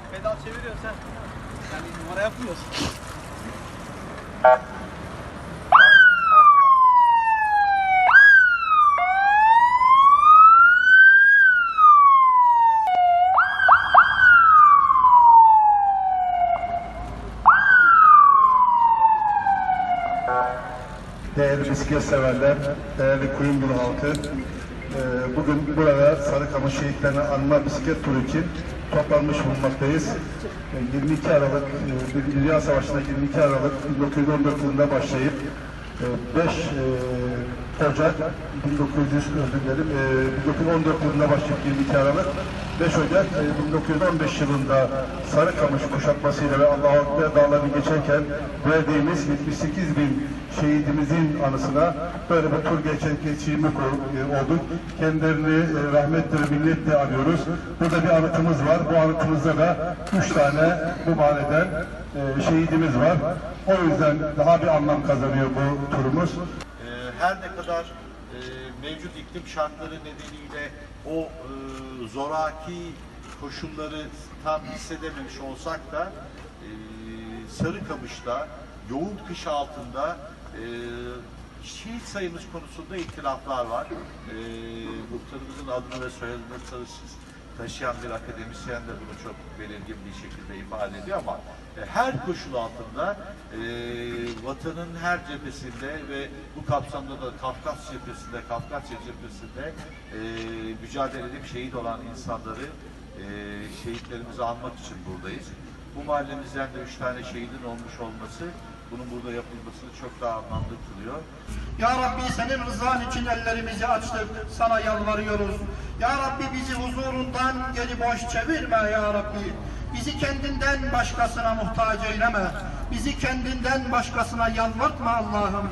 pedal çeviriyorsun sen. Bir numara yapmıyorsun. Değerli bisiklet severler, değerli Kuyumdulu halkı, e, bugün burada Sarıkamış şehitlerini anma bisiklet turu için toplanmış bulunmaktayız. E, 22 Aralık, e, Dünya Savaşı'nda 22 Aralık 1914 yılında başlayıp e, 5 Ocak 1900 özür dilerim, e, 1914 yılında başlayıp 22 Aralık 5 Ocak e, 1915 yılında Sarıkamış kuşatmasıyla ve Allah'a Ekber dağlarını geçerken verdiğimiz 78 bin şehidimizin anısına böyle bir tur geçen geçirmek olduk. Kendilerini e, rahmetle ve minnetle anıyoruz. Burada bir anıtımız var. Bu anıtımızda da 3 tane e, şehidimiz var. O yüzden daha bir anlam kazanıyor bu turumuz. Her ne kadar e, mevcut iklim şartları nedeniyle o e, zoraki koşulları tam hissedememiş olsak da e, Sarıkamış'ta yoğun kış altında e, şehit sayımız konusunda ihtilaflar var. E, muhtarımızın adını ve soyadını tanışız taşıyan bir akademisyen de bunu çok belirgin bir şekilde ifade ediyor ama e, her koşul altında e, vatanın her cephesinde ve bu kapsamda da Kafkas cephesinde, Kafkasya cephesinde e, mücadele edip şehit olan insanları e, şehitlerimizi anmak için buradayız. Bu mahallemizden de üç tane şehidin olmuş olması bunun burada yapılmasını çok daha anlamlı kılıyor. Ya Rabbi senin rızan için ellerimizi açtık, sana yalvarıyoruz. Ya Rabbi bizi huzurundan geri boş çevirme ya Rabbi. Bizi kendinden başkasına muhtaç eyleme. Bizi kendinden başkasına yalvartma Allah'ım.